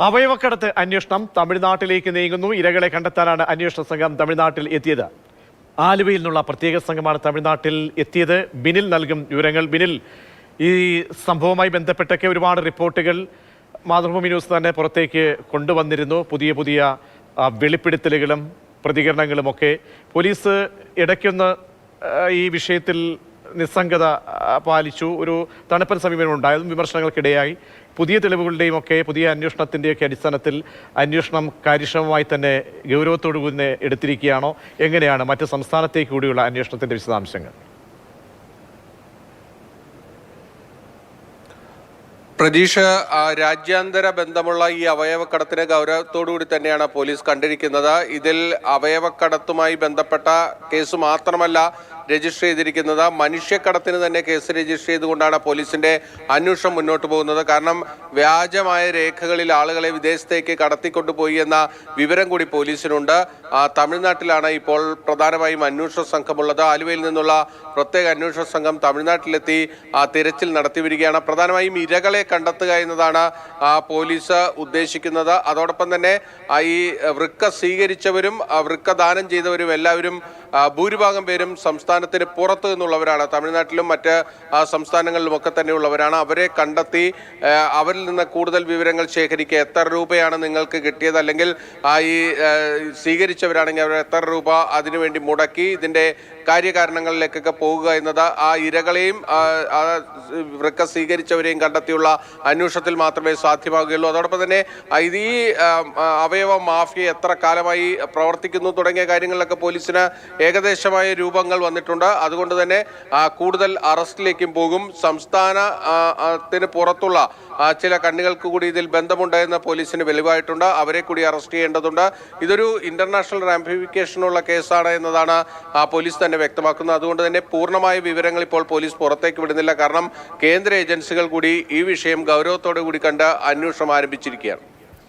അവയവക്കടത്ത് അന്വേഷണം തമിഴ്നാട്ടിലേക്ക് നീങ്ങുന്നു. ഇരകളെ കണ്ടെത്താനാണ് അന്വേഷണ സംഘം തമിഴ്നാട്ടിൽ എത്തിയത്. ആലുവയിൽ നിന്നുള്ള പ്രത്യേക സംഘമാണ് തമിഴ്നാട്ടിൽ എത്തിയത്. ബിനിൽ നൽകും വിവരങ്ങൾ. ബിനിൽ ഈ സംഭവവുമായി ബന്ധപ്പെട്ടൊക്കെ ഒരുപാട് റിപ്പോർട്ടുകൾ മാതൃഭൂമി ന്യൂസ് തന്നെ പുറത്തേക്ക് കൊണ്ടുവന്നിരുന്നു. പുതിയ പുതിയ വെളിപ്പെടുത്തലുകളും പ്രതികരണങ്ങളുമൊക്കെ. പോലീസ് ഇടയ്ക്കൊന്ന് ഈ വിഷയത്തിൽ നിസ്സംഗത പാലിച്ചു. ഒരു തണുപ്പൻ സമീപനം ഉണ്ടായതും വിമർശനങ്ങൾക്കിടയായി. പുതിയ തെളിവുകളുടെയും ഒക്കെ പുതിയ അന്വേഷണത്തിന്റെയൊക്കെ അടിസ്ഥാനത്തിൽ അന്വേഷണം കാര്യക്ഷമമായി തന്നെ ഗൗരവത്തോടു കൂടി എടുത്തിരിക്കുകയാണോ? എങ്ങനെയാണ് മറ്റ് സംസ്ഥാനത്തേക്ക് കൂടിയുള്ള അന്വേഷണത്തിന്റെ വിശദാംശങ്ങൾ? പ്രതീക്ഷ രാജ്യാന്തര ബന്ധമുള്ള ഈ അവയവക്കടത്തിനെ ഗൗരവത്തോടുകൂടി തന്നെയാണ് പോലീസ് കണ്ടിരിക്കുന്നത്. ഇതിൽ അവയവക്കടത്തുമായി ബന്ധപ്പെട്ട കേസ് മാത്രമല്ല രജിസ്റ്റർ ചെയ്തിരിക്കുന്നത് മനുഷ്യക്കടത്തിന് തന്നെ കേസ് രജിസ്റ്റർ ചെയ്തുകൊണ്ടാണ് പോലീസിന്റെ അന്വേഷണം മുന്നോട്ട് പോകുന്നത്. കാരണം വ്യാജമായ രേഖകളിൽ ആളുകളെ വിദേശത്തേക്ക് കടത്തിക്കൊണ്ടുപോയി എന്ന വിവരം കൂടി പോലീസിനുണ്ട്. തമിഴ്നാട്ടിലാണ് ഇപ്പോൾ പ്രധാനമായും അന്വേഷണ സംഘമുള്ളത്. ആലുവയിൽ നിന്നുള്ള പ്രത്യേക അന്വേഷണ സംഘം തമിഴ്നാട്ടിലെത്തി തിരച്ചിൽ നടത്തി വരികയാണ്. പ്രധാനമായും ഇരകളെ കണ്ടെത്തുക എന്നതാണ് പോലീസ് ഉദ്ദേശിക്കുന്നത്. അതോടൊപ്പം തന്നെ ഈ വൃക്ക സ്വീകരിച്ചവരും വൃക്ക ദാനം ചെയ്തവരും എല്ലാവരും ഭൂരിഭാഗം പേരും സംസ്ഥാനത്തിന് പുറത്തു നിന്നുള്ളവരാണ്. തമിഴ്നാട്ടിലും മറ്റ് സംസ്ഥാനങ്ങളിലുമൊക്കെ തന്നെയുള്ളവരാണ്. അവരെ കണ്ടെത്തി അവരിൽ നിന്ന് കൂടുതൽ വിവരങ്ങൾ ശേഖരിക്കുക. എത്ര രൂപയാണ് നിങ്ങൾക്ക് കിട്ടിയത്? അല്ലെങ്കിൽ ഈ സ്വീകരിച്ചവരാണെങ്കിൽ അവർ എത്ര രൂപ അതിനുവേണ്ടി മുടക്കി ഇതിന്റെ കാര്യകാരണങ്ങളിലേക്കൊക്കെ പോകുക എന്നത് ആ ഇരകളെയും വൃക്ക സ്വീകരിച്ചവരെയും കണ്ടെത്തിയുള്ള അന്വേഷണത്തിൽ മാത്രമേ സാധ്യമാകുകയുള്ളൂ. അതോടൊപ്പം തന്നെ ഇത് ഈ അവയവ മാഫിയ എത്ര കാലമായി പ്രവർത്തിക്കുന്നു തുടങ്ങിയ കാര്യങ്ങളിലൊക്കെ പോലീസിന് ഏകദേശമായ രൂപങ്ങൾ വന്നിട്ടുണ്ട്. അതുകൊണ്ട് തന്നെ കൂടുതൽ അറസ്റ്റിലേക്കും പോകും. സംസ്ഥാന ആ, ആ, ത്തിന് പുറത്തുള്ള ചില കണ്ണികൾക്ക് കൂടി ഇതിൽ ബന്ധമുണ്ട് എന്ന് പോലീസിന് വെളിവായിട്ടുണ്ട്. അവരെ കൂടി അറസ്റ്റ് ചെയ്യേണ്ടതുണ്ട്. ഇതൊരു ഇന്റർനാഷണൽ റാംഫിഫിക്കേഷനുള്ള കേസാണ് എന്നതാണ് പോലീസ് തന്നെ വ്യക്തമാക്കുന്നത്. അതുകൊണ്ട് തന്നെ പൂർണമായ വിവരങ്ങൾ ഇപ്പോൾ പോലീസ് പുറത്തേക്ക് വിടുന്നില്ല. കാരണം കേന്ദ്ര ഏജൻസികൾ കൂടി ഈ വിഷയം ഗൗരവത്തോടു കൂടി കണ്ട് അന്വേഷണം ആരംഭിച്ചിരിക്കുകയാണ്.